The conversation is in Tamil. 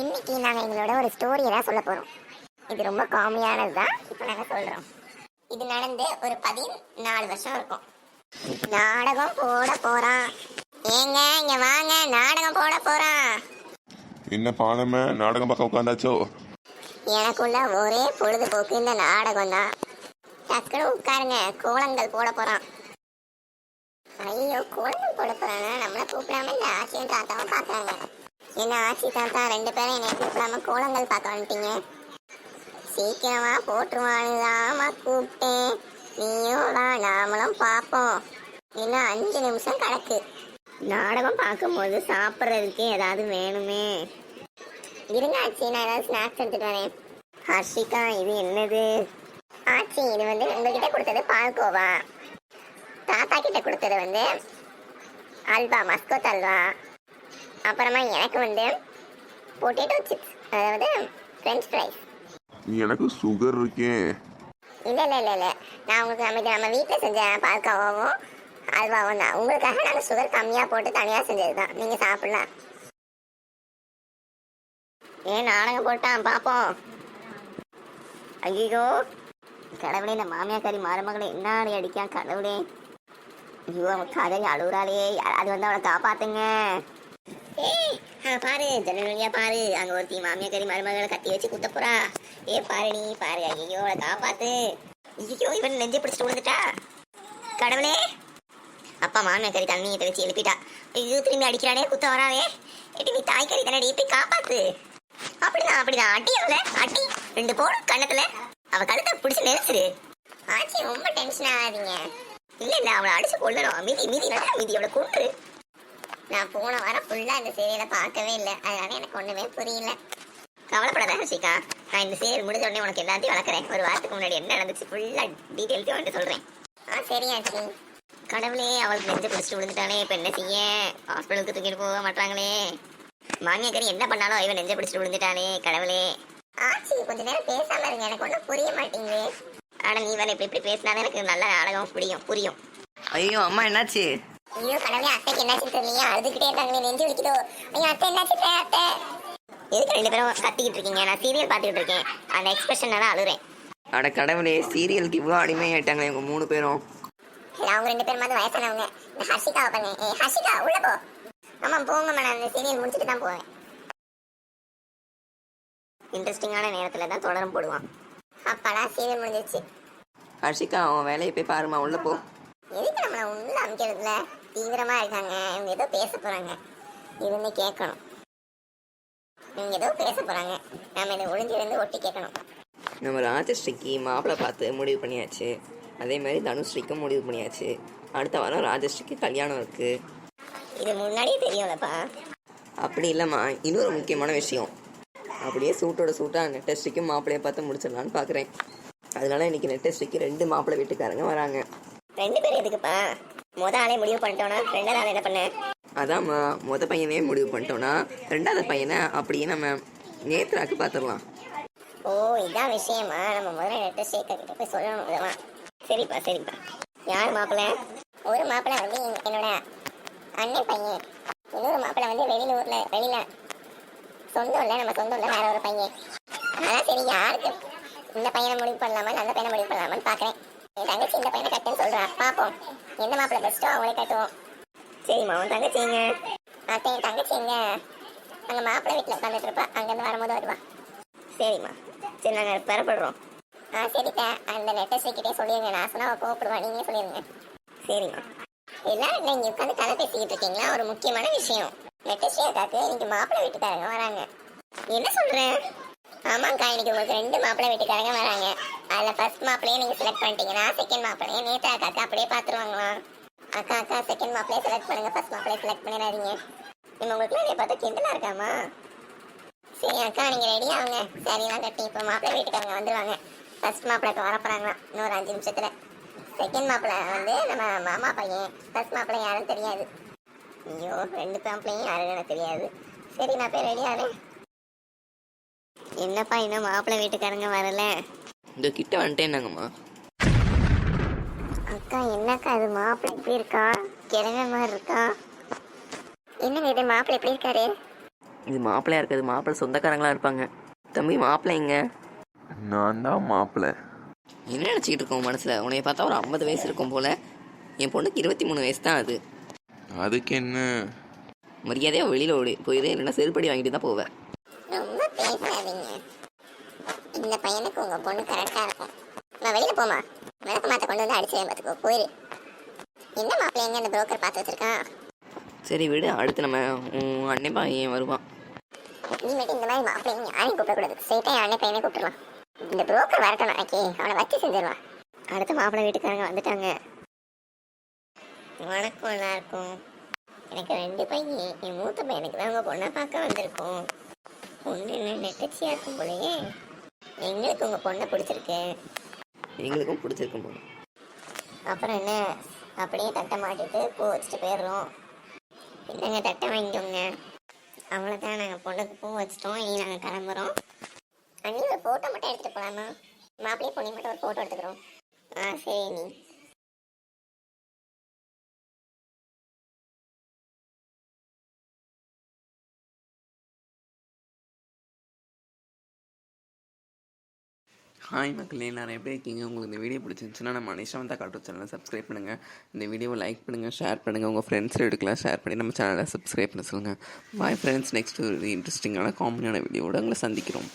இன்னைக்கு நாங்கள் எங்களோட ஒரு ஸ்டோரியை தான் சொல்ல போகிறோம் இது ரொம்ப காமெடியானது தான். இப்போ நாங்கள் சொல்கிறோம் இது நடந்து ஒரு பதினாலு வருஷம் இருக்கும். நாடகம் போட போகிறான் ஏங்க இங்க வாங்க. நாடகம் போட போகிறான் என்ன பானம நாடகம் பார்க்க உட்காந்தாச்சோ? எனக்குள்ள ஒரே பொழுதுபோக்கு இந்த நாடகம் தான். டக்குனு உட்காருங்க. கோலங்கள் போட போகிறான் ஐயோ கோலங்கள் போட போகிறானா நம்மளை கூப்பிடாம இந்த ஆச்சியும் தாத்தாவும் பார்க்குறாங்க. என்ன ஆச்சி தாத்தா? ரெண்டு பேரும் என்னை கூப்பிடாம கோலங்கள் பார்க்க வந்துட்டீங்க. சீக்கிரமா போட்டுருவானுதாமா கூப்பிட்டேன். நீயும் வா நாமளும் பார்ப்போம். இன்னும் அஞ்சு நிமிஷம் கிடக்கு நாடகம் பார்க்கும்போது சாப்பிட்றதுக்கு ஏதாவது வேணுமே. இருங்க ஆச்சி நான் ஏதாவது ஸ்நாக்ஸ் எடுத்துட்டு வரேன். ஹர்ஷிகா இது என்னது? ஆச்சி இது வந்து உங்ககிட்ட கொடுத்தது பால்கோவா. தாத்தா கிட்ட கொடுத்தது வந்து அல்வா மஸ்கோத் அல்வா. அப்புறமா எனக்கு வந்து பொட்டேட்டோ சிப்ஸ் அதாவது ஃப்ரெஞ்ச் ஃப்ரைஸ் எனக்கு சுகர் இருக்கேன் இல்லை இல்லை இல்லை இல்லை. நான் உங்களுக்கு நம்ம இது நம்ம வீட்டில் செஞ்ச பால்கோவாவும் அல்வாவும் தான். உங்களுக்காக நாங்கள் சுகர் கம்மியாக போட்டு தனியாக செஞ்சது தான் நீங்கள் சாப்பிடலாம். ஏன் நாடகம் போட்டான் பார்ப்போம் ஐயோ கடவுளே இந்த மாமியா கறி மருமகளை என்ன அடிக்கான் கடவுளே. ஐயோ அவன் கதை அழுகுறாளே யாராவது வந்து அவளை காப்பாத்துங்க. ஏய் பாரு ஜன்னல் பாரு. அங்க ஒருத்தி மாமியா கறி மருமகளை கத்தி வச்சு குத்த போறா. ஏ பாரு நீ பாரு. ஐயோ அவளை காப்பாத்து. ஐயோ இவன் நெஞ்சு பிடிச்சிட்டு விழுந்துட்டா. கடவுளே. அப்பா மாமியா கறி தண்ணி வச்சு எழுப்பிட்டா. ஐயோ திரும்பி அடிக்கிறானே குத்த வராவே ஏடி நீ தாய் கறி தானே போய் காப்பாத்து. அப்படிதான் அப்படிதான். அடி அவளை அடி. ரெண்டு போடும் கண்ணத்துல அவ கழுத்தை பிடிச்சி நெரிச்சிரு. ஆச்சி ரொம்ப டென்ஷன் ஆகாதீங்க. இல்ல இல்ல அவளை அடிச்சு கொள்ளணும் மீதி மீதி நல்லா மீதி. அவளை கொண்டு நான் போன வாரம் ஃபுல்லா இந்த சீரியலை பார்க்கவே இல்லை. அதனால எனக்கு ஒண்ணுமே புரியல. கவலைப்படாத ஹர்ஷிகா. நான் இந்த சீரியல் முடிஞ்ச உடனே உனக்கு எல்லாத்தையும் வளர்க்குறேன். ஒரு வாரத்துக்கு முன்னாடி என்ன நடந்துச்சு ஃபுல்லா டீட்டெயில்ஸும் வந்துட்டு சொல்றேன். ஆ சரி ஆச்சி. கடவுளே அவளுக்கு நெஞ்சு பிடிச்சிட்டு விழுந்துட்டானே இப்போ என்ன செய்ய? ஹாஸ்பிட்டலுக்கு தூக்கிட்டு போக மாட்டாங்களே மாமியாக்கறி என்ன பண்ணாலும் இவன் நெஞ்ச பிடிச்சிட்டு விழுந்துட்டானே கடவுளே. ஆச்சி கொஞ்ச நேரம் பேசாம இருங்க. எனக்கு ஒன்றும் புரிய மாட்டேங்குது. ஆனா நீ வேற இப்படி இப்படி பேசினாதான் எனக்கு நல்ல நாடகம் புரியும் புரியும். ஐயோ அம்மா என்னாச்சு? ஐயோ கடவுளே அத்தைக்கு என்னாச்சு தெரியலையா. அழுதுகிட்டே இருக்காங்க. நெஞ்சு வலிக்குதோ? ஐயோ அத்தை என்னாச்சு அத்தை எதுக்கு ரெண்டு பேரும் கத்திக்கிட்டு இருக்கீங்க? நான் சீரியல் பார்த்துக்கிட்டு இருக்கேன். அந்த எக்ஸ்பிரஷன் தான் அழுறேன். அட கடவுளே சீரியலுக்கு இவ்வளோ அடிமையாயிட்டாங்களே இவங்க மூணு பேரும். இல்ல, அவங்க ரெண்டு பேரும் மாதிரி வயசானவங்க. இந்த ஹர்ஷிகாவை பண்ணு ஏ ஹர்ஷிகா உள்ள போ. ஆமா போங்கம்மா நான் இந்த சீரியல் முடிச்சுட்டு தான் போவேன். இன்ட்ரெஸ்டிங்கான நேரத்துல தான் தொடரும் போடுவான். அப்பாடா சீரியல் முடிஞ்சிருச்சு. ஹர்ஷிகா அவன் வேலையை போய் பாருமா உள்ள போ. எதுக்கு நம்மள உள்ள அமைக்கிறதுல தீவிரமா இருக்காங்க. இவங்க ஏதோ பேச போறாங்க. இருந்து கேட்கணும். இவங்க ஏதோ பேச போறாங்க. நாம இதை ஒளிஞ்சிருந்து ஒட்டி கேட்கணும். நம்ம ராஜஸ்ரீக்கு மாப்பிள்ளை பார்த்து முடிவு பண்ணியாச்சு. அதே மாதிரி தனுஸ்ரீக்கும் முடிவு பண்ணியாச்சு. அடுத்த வாரம் ராஜஸ்ரீக்கு கல்யாணம் இருக்கு. இது முன்னாடியே தெரியும்லப்பா. அப்படி இல்லைம்மா. இன்னொரு முக்கியமான விஷயம். அப்படியே சூட்டோட சூட்டாக நெட்டஸ்ரீக்கும் மாப்பிள்ளையை பார்த்து முடிச்சிடலான்னு பார்க்குறேன் அதனால இன்னைக்கு நெட்டஸ்ரீக்கு ரெண்டு மாப்பிள்ளை வீட்டுக்காரங்க வராங்க. ரெண்டு பேரும் எதுக்குப்பா? முத ஆளே முடிவு பண்ணிட்டோம்னா ரெண்டாவது ஆள் என்ன பண்ண? அதாம்மா மொத பையனே முடிவு பண்ணிட்டோன்னா ரெண்டாவது பையனை அப்படியே நம்ம நேத்ராக்கு பார்த்துடலாம் ஓ இதான் விஷயமா. நம்ம முதல்ல நெட்ட சேகர் கிட்ட போய் சொல்லணும் இதெல்லாம். சரிப்பா சரிப்பா. யார் மாப்பிள்ளை? ஒரு மாப்பிள்ளை வந்து என்- என்னோட அண்ணன் பையன். இன்னொரு மாப்பிள்ளை வந்து வெளியூர்ல வெளியில. சொந்தம் இல்லை நம்ம சொந்தம் இல்லை வேற ஒரு பையன். அதான் சரி யாருக்கு இந்த பையனை முடிவு பண்ணலாமா அந்த பையனை முடிவு பண்ணலாமான்னு பார்க்குறேன் என் தங்கச்சி இந்த பையனை கட்டுன்னு சொல்றா. பார்ப்போம் எந்த மாப்பிள்ளை பெஸ்ட்டோ அவங்களே கட்டுவோம். சரிம்மா உன் தங்கச்சிங்க. அத்தை என் தங்கச்சி எங்க அங்கே மாப்பிள்ளை வீட்டில் உட்காந்துட்டு இருப்பா. அங்கேருந்து வரும்போது வருவா. சரிம்மா. சரி நாங்கள் பெறப்படுறோம். ஆ சரிக்கா அந்த லெட்டர்ஸ் கிட்டே சொல்லிடுங்க நான் சொன்னா அவள் கோவப்படுவா. நீங்களே சொல்லிடுங்க சரிம்மா. எல்லாரும் இங்கே உட்காந்து கதை பேசிக்கிட்டு இருக்கீங்களா? ஒரு முக்கியமான விஷயம். லெட்டர்ஸ் அக்காக்கு இன்னைக்கு மாப்பிள்ளை வீட்டுக்காரங்க வராங்க. என்ன சொல்கிறேன் ஆமாங்க்கா இன்னைக்கு உங்களுக்கு ரெண்டு மாப்பிள்ளை வீட்டுக்காரங்க வராங்க. அதில் ஃபர்ஸ்ட் மாப்பிள்ளையே நீங்கள் செலக்ட் பண்ணிட்டீங்கன்னா செகண்ட் மாப்பிள்ளையே நேற்று அக்காக்கு அப்படியே பார்த்துருவாங்களாம் அக்கா அக்கா செகண்ட் மாப்பிள்ளையே செலக்ட் பண்ணுங்க. ஃபர்ஸ்ட் மாப்பிள்ளையே செலக்ட் பண்ணிடாதீங்க. நம்ம உங்களுக்கு என்னை பார்த்தா கிண்டலா இருக்காமா? சரி அக்கா நீங்க ரெடி ஆகுங்க சரிலாம் கட்டி இப்போ மாப்பிள்ளை வீட்டுக்காரங்க வந்துருவாங்க. ஃபர்ஸ்ட் மாப்பிள்ளை வர போறாங்களா இன்னொரு அஞ்சு நிமிஷத்துல. செகண்ட் மாப்பிள்ளை வந்து நம்ம மாமா பையன். ஃபர்ஸ்ட் மாப்பிள்ளை யாரும் தெரியாது. ஐயோ ரெண்டு மாப்பிள்ளையும் யாரும் எனக்கு தெரியாது. சரி நான் போய் ரெடி ஆகிறேன் என்னப்பா இன்னும் மாப்பிள்ளை வீட்டுக்காரங்க வரல? இந்த கிட்ட வந்துட்டேன்னாங்கம்மா. அக்கா என்னக்கா இது? மாப்பிள்ளை எப்படி இருக்கா? கிழமை மாதிரி இருக்கா? என்னங்க இது? மாப்பிள்ளை எப்படி இருக்காரு? இது மாப்பிள்ளையா இருக்காது. மாப்பிள்ளை சொந்தக்காரங்களா இருப்பாங்க. தம்பி மாப்பிள்ளை எங்க? நான் தான் மாப்பிள்ளை. என்ன நினச்சிக்கிட்டு இருக்கோம் மனசில்? உன்னைய பார்த்தா ஒரு ஐம்பது வயசு இருக்கும் போல. என் பொண்ணுக்கு இருபத்தி மூணு வயசு தான் அது. அதுக்கு என்ன? மரியாதையாக வெளியில் ஓடி. போயிரு. இல்லைன்னா செருப்படி வாங்கிட்டு தான் போவேன் ரொம்ப பேசாதீங்க இந்த பையனுக்கு உங்க பொண்ணு கரெக்டா இருக்கும் நான் வெளியில போமா விளக்க மாத்த கொண்டு வந்து அடிச்சு பார்த்துக்கோ போயிரு. என்ன மாப்பிள்ளை எங்க இந்த புரோக்கர் பார்த்து வச்சிருக்கான் சரி விடு அடுத்து நம்ம உன் அண்ணன் பையன் வருவான். நீ மட்டும் இந்த மாதிரி மாப்பிள்ளைங்க யாரையும் கூப்பிடக்கூடாது. ஸ்ட்ரெயிட்டா என் அண்ணன் பையனே கூப்பிட்டுருவான். இந்த புரோக்கர் வரட்டும் நாளைக்கு அவனை வச்சு செஞ்சிருவான் அடுத்த மாப்பிள்ளை வீட்டுக்காரங்க வந்துட்டாங்க. வணக்கம் எல்லாருக்கும். எனக்கு ரெண்டு பையன் என் மூத்த பையனுக்கு தான் உங்க பொண்ணை பார்க்க வந்திருக்கோம். பொண்ணு என்ன நெட்டச்சியா இருக்கும் போலயே. எங்களுக்கு உங்க பொண்ணை பிடிச்சிருக்கு எங்களுக்கும் பிடிச்சிருக்கும் போல அப்புறம் என்ன? அப்படியே தட்டை மாட்டிட்டு பூ வச்சுட்டு போயிடுறோம். என்னங்க தட்டை வாங்கிக்கோங்க. அவ்வளோதான் நாங்கள் பொண்ணுக்கு பூ வச்சிட்டோம். இனி நாங்கள் கிளம்புறோம். அண்ணி ஒரு ஃபோட்டோ மட்டும் எடுத்துகிட்டு போகலாமா மாப்பிள்ளையும் பொண்ணி மட்டும் ஒரு ஃபோட்டோ எடுத்துக்கிறோம். ஆ சரி நீ ஹாய் மக்களே. நான் எப்படி இருக்கீங்க. உங்களுக்கு இந்த வீடியோ பிடிச்சிருந்துச்சுன்னா நம்ம அனிஷா வந்தா காட்டு சேனலை சப்ஸ்கிரைப் பண்ணுங்கள் இந்த வீடியோவை லைக் பண்ணுங்கள் ஷேர் பண்ணுங்கள் உங்கள் ஃப்ரெண்ட்ஸ் எடுக்கலாம். ஷேர் பண்ணி நம்ம சேனலை சப்ஸ்கிரைப் பண்ண சொல்லுங்கள் பாய் ஃப்ரெண்ட்ஸ் நெக்ஸ்ட் ஒரு இன்ட்ரெஸ்டிங்கான காமெடியான வீடியோவோட உங்களை சந்திக்கிறோம்.